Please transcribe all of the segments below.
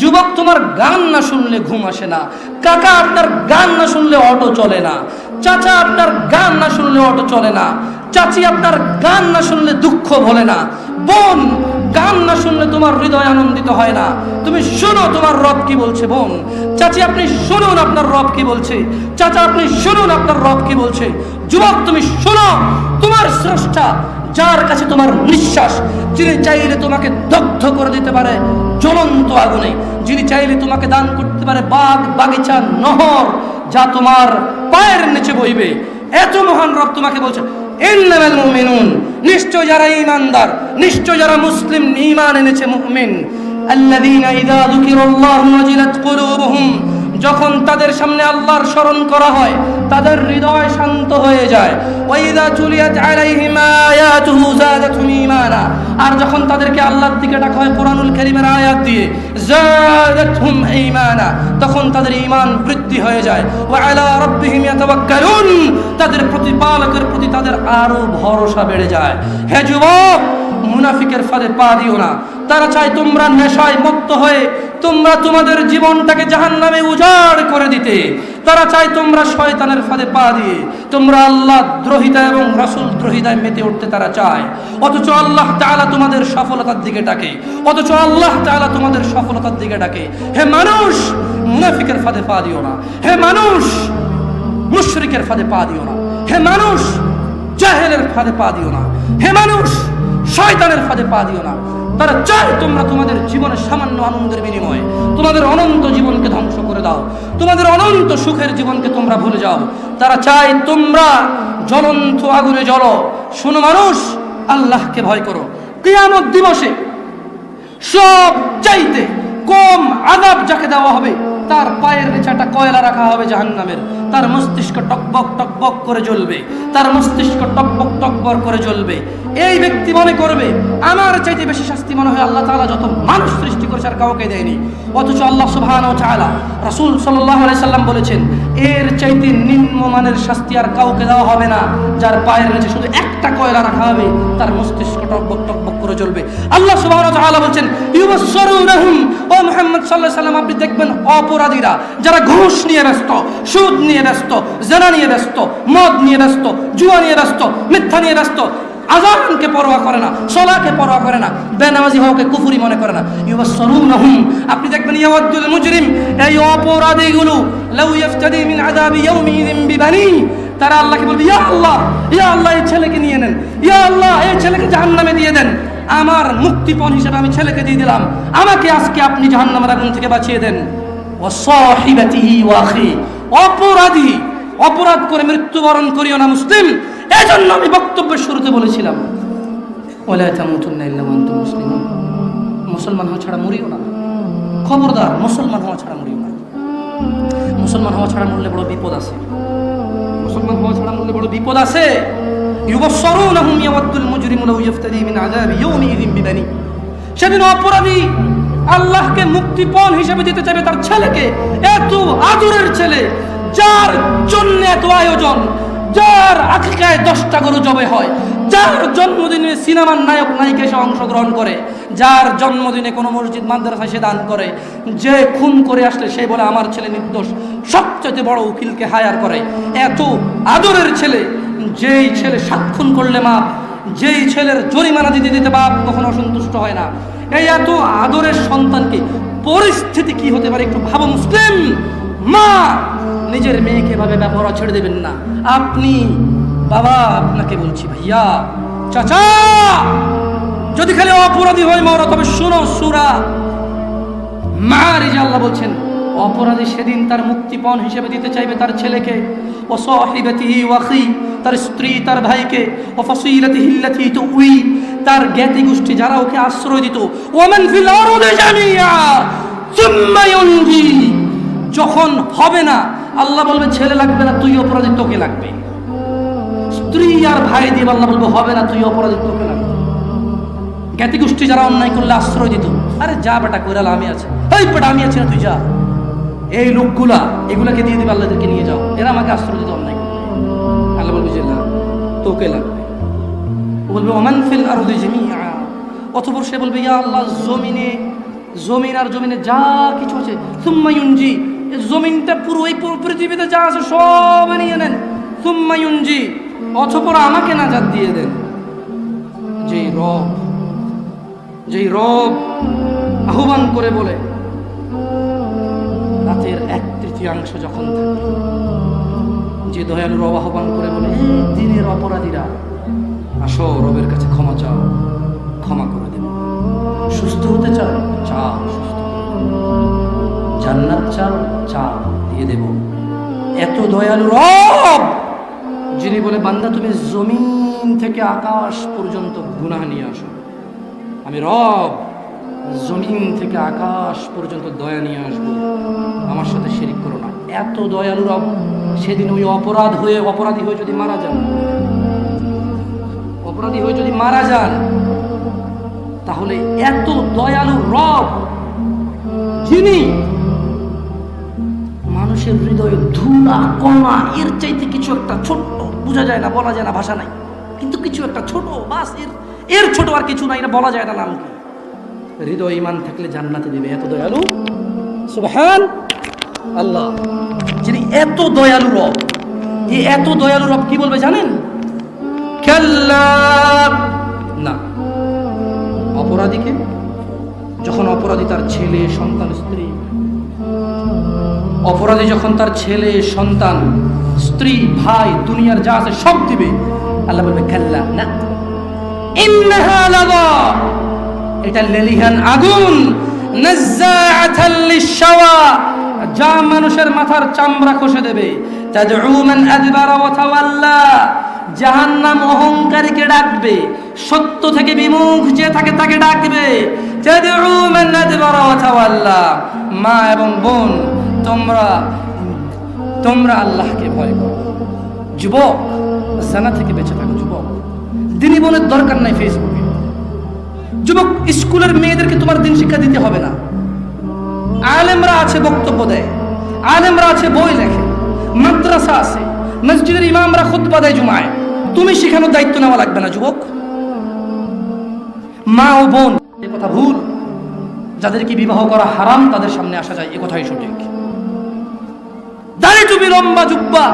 যুবক তোমার গান না শুনলে ঘুম আসে না, কাকা আপনার গান না শুনলে অটো চলে না, চাচা আপনার গান না শুনলে অটো চলে না, চাচি আপনার গান না শুনলে দুঃখ ভোলে না, বোন গান না শুনলে তোমার হৃদয় আনন্দিত হয় না, তুমি শোনো তোমার রব কি বলছে বোন, চাচি আপনি শুনুন আপনার রব কি বলছে, চাচা আপনি শুনুন আপনার রব কি বলছে, যুবক তুমি শোনো, তোমার স্রষ্টা যার কাছে তোমার নিঃশ্বাস, যিনি চাইলে তোমাকে দগ্ধ করে দিতে পারে জ্বলন্ত আগুনে, যিনি চাইলে তোমাকে দান করতে পারে বাগ বাগিচা, নহর, যা তোমার পায়ের নিচে বইবে। এত মহান রব তোমাকে বলছে নিশ্চয় যারা ঈমানদার, নিশ্চয় যারা মুসলিম, ঈমান এনেছে মুমিন। ইযা যুকিরাল্লাহু ওয়াজিলাত কুলুবুহুম যখন তাদের সামনে আল্লাহর স্মরণ করা হয়, তাদের হৃদয় শান্ত হয়ে যায়। আর যখন তাদেরকে আল্লাহর দিকে ডাকা হয় কোরআনুল কারীমের আয়াত দিয়ে, যাদাতুহুম ঈমানা, তখন তাদের ঈমান বৃদ্ধি হয়ে যায়। ওয়া আলা রাব্বিহিম ইয়াতাওয়াক্কালুন, তাদের প্রতিপালকের প্রতি তাদের আরও ভরসা বেড়ে যায়। হে যুবক, মুনাফিকের ফাঁদে পা দিও না। তারা চায় তোমরা নেশায় মত্ত হয়ে তোমরা তোমাদের জীবনটাকে জাহান্নামে উজাড় করে দিতে। তারা চায় তোমরা শয়তানের ফাঁদে পা দিয়ে, তোমরা আল্লাহ দ্রোহিতা এবং রাসূল দ্রোহিতায় মেতে উঠতে তারা চায়। অথচ আল্লাহ তাআলা তোমাদের সফলতার দিকে ডাকে। অথচ আল্লাহ তাআলা তোমাদের সফলতার দিকে ডাকে। হে মানুষ, মুনাফিকের ফাঁদে পা দিও না। হে মানুষ, মুশরিকের ফাঁদে পা দিও না। হে মানুষ, জাহেলের ফাঁদে পা দিও না। হে মানুষ, শয়তানের ফাঁদে পা দিও না। তারা চায় তোমরা তোমাদের জীবনের সামান্য আনন্দের বিনিময়ে তোমাদের অনন্ত জীবনকে ধ্বংস করে দাও। তোমাদের অনন্ত সুখের জীবনকে তোমরা ভুলে যাও। তারা চায় তোমরা জ্বলন্ত আগুনে জ্বলো। শোনো মানুষ, আল্লাহকে ভয় করো। কিয়ামত দিবসে সব চাইতে কম আদাব যাকে দেওয়া হবে, তার পায়ের নিচে একটা কয়লা রাখা হবে জাহান্নামের। তার মস্তিষ্ক টকবক টকবক করে জ্বলবে, তার মস্তিষ্ক টকবক টকবক করে জ্বলবে। এই ব্যক্তি মনে করবে, আমার চাইতে বেশি শাস্তি মনে হয় আল্লাহ তাআলা যত মানুষ সৃষ্টি করেছে আর কাউকে দেয়নি। অথচ আল্লাহ সুবহানাহু ওয়া তাআলা, রাসূল আলাইহি সাল্লাম বলেছেন, এর চাইতে নিম্নমানের শাস্তি আর কাউকে দেওয়া হবে না, যার পায়ের নিচে শুধু একটা কয়লা রাখা হবে, তার মস্তিষ্ক টকবক টকবক করে জ্বলবে। আল্লাহ তাআলা বলেন ইউবাসসিরুনহুম, ও মুহাম্মদ সাল্লাল্লাহু আলাইহি সাল্লাম, আপনি দেখবেন অপরাধীরা, যারা ঘুষ নিয়ে ব্যস্ত, সুদ নিয়ে ব্যস্ত, জেনা নিয়ে ব্যস্ত, মদ নিয়ে ব্যস্ত, জুয়া নিয়ে ব্যস্ত, মিথ্যা নিয়ে ব্যস্ত, আজানকে পরোয়া করে না, সলাকে পরোয়া করে না, বেনামাজি হওয়াকে কুফুরি মনে করে না। ইউবাসসিরুনহুম আপনি দেখবেন ইয়াওয়াদ্দুল মুজরিম, এই অপরাধীগুলো, লাউ মিন আযাবি বিবানি, তারা আল্লাহকে বলবে, ইয়া আল্লাহ ইয়া আল্লাহ, এই ছেলেকে নিয়ে নেন, ইয়া আল্লাহ, এই ছেলেকে জাহান্নামে দিয়ে দেন, আমার মুক্তিপণ হিসেবে আমি ছেলেকে দিয়ে দিলাম, আমাকে আজকে আপনি জাহান্নামের আগুন থেকে বাঁচিয়ে দেন। ও সাহিবাতিহি ওয়া আখি অপরাধী, অপরাধ করে মৃত্যুবরণ করিও না মুসলিম। এজন্য আমি বক্তব্যের শুরুতে বলেছিলাম আনতুম মুসলিমুন। হওয়া ছাড়া মরিও না। খবরদার মুসলমান হওয়া ছাড়া মরিও না। মুসলমান হওয়া ছাড়া মরলে বড় বিপদ আছে। মুসলমান হওয়া ছাড়া মরলে বড় বিপদ আছে। ইউবসসিরুনহুম ইয়াওয়াদ্দুল মুজরিমু লাউ ইফতাদি মিন আযাবি ইয়াউমিযিন বিবানি সেদিন অপরাধী আল্লাহকে মুক্তিপণ হিসেবে দিতে চাইবে তার ছেলেকে। এত আদরের ছেলে, যার জন্য এত আয়োজন, যার আকিকায় দশটা গরু জবে হয়, যার জন্মদিনে সিনেমার নায়ক নায়িকা এসে অংশগ্রহণ করে, যার জন্মদিনে কোনো মসজিদ, মাদ্রাসায় সে দান করে, যে খুন করে আসলে সে বলে, আমার ছেলে নির্দোষ সবচেয়ে বড় উকিলকে হায়ার করে। এত আদরের ছেলে, যেই ছেলে সাত খুন করলে মা যেই ছেলের জরিমানা দিতে দিতে বাপ কখনো অসন্তুষ্ট হয় না। এই এত আদরের সন্তানকে পরিস্থিতি কি হতে পারে একটু ভাবো মুসলিম? মা, নিজের মেয়েকে ভাবে ব্যবহার ছেড়ে দেবেন না। আপনি, বাবা, আপনাকে বলছি ভাইয়া, চাচা, যদি খালি অপরাধী হয় মারা তবে শোনো, সুরা মারিজা আল্লাহ বলছেন অপরাধী সেদিন তার মুক্তিপণ হিসেবে দিতে চাইবে তার ছেলেকে, ও সহিবাতিহি ওয়াখি তার স্ত্রী, তার ভাইকে, ও ফসিলাতিহি তো উই তার জ্ঞাতি গোষ্ঠী যারা ওকে আশ্রয় দিত। ওমান ফিল আরদি জামিয়া, সুম্মা ইউনজি, যখন হবে না, আল্লাহ বলবে, ছেলে লাগবে না, তুই অপরাধী, তোকে লাগবে। স্ত্রী আর ভাই দিয়ে আল্লাহ বলবে, হবে না, তুই অপরাধী, তোকে লাগবে। জ্ঞাতি গোষ্ঠী যারা অন্যায় করলে আশ্রয় দিত, আরে যা বেটা, কইরাল, আমি আছে। এই বেটা, আমি আছি না, তুই যা। এই লোকগুলা, এগুলাকে দিয়ে দিবে আল্লাহদেরকে নিয়ে যাও। এরা আমাকে আশ্রয় দিতে অন্যায় আল্লাহ বলবে না, তোকে লাগবে। ও বলবে, ওমান ফিল আরদি জামিআ। সে বলবে, ইয়া আল্লাহ, জমিনে, জমিন আর জমিনে যা কিছু আছে সুম্মায়ুনজি এই জমিনটা পুরো, এই পৃথিবীতে যা আছে সব নিয়ে নেন। সুম্মায়ুনজি অথপর আমাকে নাজাদ দিয়ে দেন। যেই রব যেই রব আহ্বান করে বলে তৃতীয়াংশ যখন যে দয়ালুর আহ্বান করে বলে "এই দিনের অপরাধীরা, আসো, রবের কাছে ক্ষমা চাও, ক্ষমা করে দেব সুস্থ হতে চাও চাও, সুস্থ জান্নাত চাও চাও, দিয়ে দেব। এত দয়ালু রব, যিনি বলে, বান্দা, তুমি জমিন থেকে আকাশ পর্যন্ত গুনাহ নিয়ে আসো। আমি রব জমিন থেকে আকাশ পর্যন্ত দয়া নিয়ে আসব। আমার সাথে শিরিক করো না। এত দয়ালু রব সেদিন ওই অপরাধ হয়ে, অপরাধী হয়ে যদি মারা যান, অপরাধী হয়ে যদি মারা যান, তাহলে এত দয়ালু রব যিনি মানুষের হৃদয়ে ধুলা, কণা, এর চাইতে কিছু একটা ছোট্ট, বোঝা যায় না, বলা যায় না, ভাষা নাই। কিন্তু কিছু একটা ছোট, বাস, এর এর ছোট আর কিছু নাই, এটা বলা যায় না নাম কি হৃদয় ইমান থাকলে জান্নাতে দিবে এত দয়ালু? সুবহান আল্লাহ। যিনি এত দয়ালু রব, এই এত দয়ালু রব কি বলবে জানেন? না। অপরাধীকে? যখন অপরাধী তার ছেলে, সন্তান, স্ত্রী, অপরাধী যখন তার ছেলে, সন্তান, স্ত্রী, ভাই, দুনিয়ার যা আছে সব দিবে, আল্লাহ বলবে, কাল্লা, না। ইন্নাহা এটা লেলিহান আগুন। যা মানুষের মাথার চামড়া খসে দেবে। তাওয়াল্লা। জাহান্নাম অহংকারীকে ডাকবে। সত্য থেকে বিমুখ যে থাকে তাকে ডাকবে। মা এবং বোন, তোমরা তোমরা আল্লাহকে ভয় করো। যুবক, জানা থেকে বেঁচে থাকো, যুবক। দিনী বোনের দরকার নাই ফেসবুকে যুবক, স্কুলের মেয়েদেরকে তোমার দিন শিক্ষা দিতে হবে না। আলেমরা আছে বক্তব্য দেয়, আলেমরা আছে বই লেখে, মাদ্রাসা আছে, মসজিদের ইমামরা খুতবা দেয় জুমায়। তুমি শেখানোর দায়িত্ব নেওয়া লাগবে না, যুবক। মা ও বোন, এ কথা ভুল। যাদেরকে বিবাহ করা হারাম, তাদের সামনে আসা যায়, এ কথাই সঠিক। দাড়ি টুপি লম্বা জুব্বা।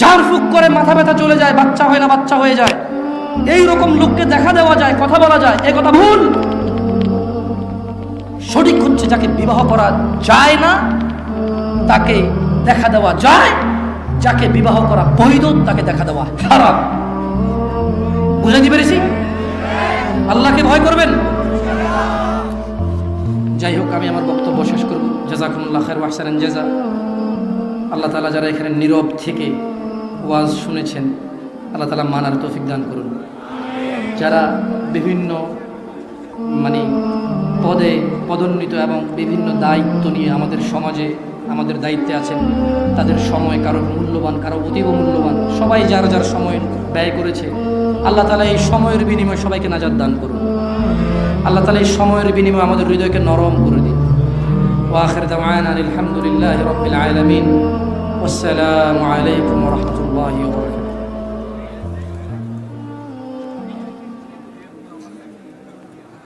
ঝাড়ফুক করে মাথা ব্যথা চলে যায়, বাচ্চা হয় না, বাচ্চা হয়ে যায়। এই রকম লোককে দেখা দেওয়া যায়, কথা বলা যায়, এ কথা ভুল। সঠিক হচ্ছে যাকে বিবাহ করা যায় না, তাকে দেখা দেওয়া যায়, যাকে বিবাহ করা বৈধ, তাকে দেখা দেওয়া হারাম। বুঝাতে পেরেছি? আল্লাহকে ভয় করবেন? যাই হোক, আমি আমার বক্তব্য শেষ করব। জাজাকুমুল্লাহ খের ওয়াহসান জেজা। আল্লাহ তালা যারা এখানে নীরব থেকে ওয়াজ শুনেছেন, আল্লাহ তালা মানার তৌফিক দান করুন। যারা বিভিন্ন মানে পদে পদোন্নীত এবং বিভিন্ন দায়িত্ব নিয়ে আমাদের সমাজে আমাদের দায়িত্বে আছেন, তাদের সময় কারও মূল্যবান, কারও অতীব মূল্যবান, সবাই যার যার সময় ব্যয় করেছে, আল্লাহ তালা এই সময়ের বিনিময়ে সবাইকে নাজার দান করুন। আল্লাহ তালা এই সময়ের বিনিময়ে আমাদের হৃদয়কে নরম করে দিন। ওয়াখির দাওয়ান আলহামদুলিল্লাহ রবিল আলমিন। আসসালামু আলাইকুম রহমতুল্লাহ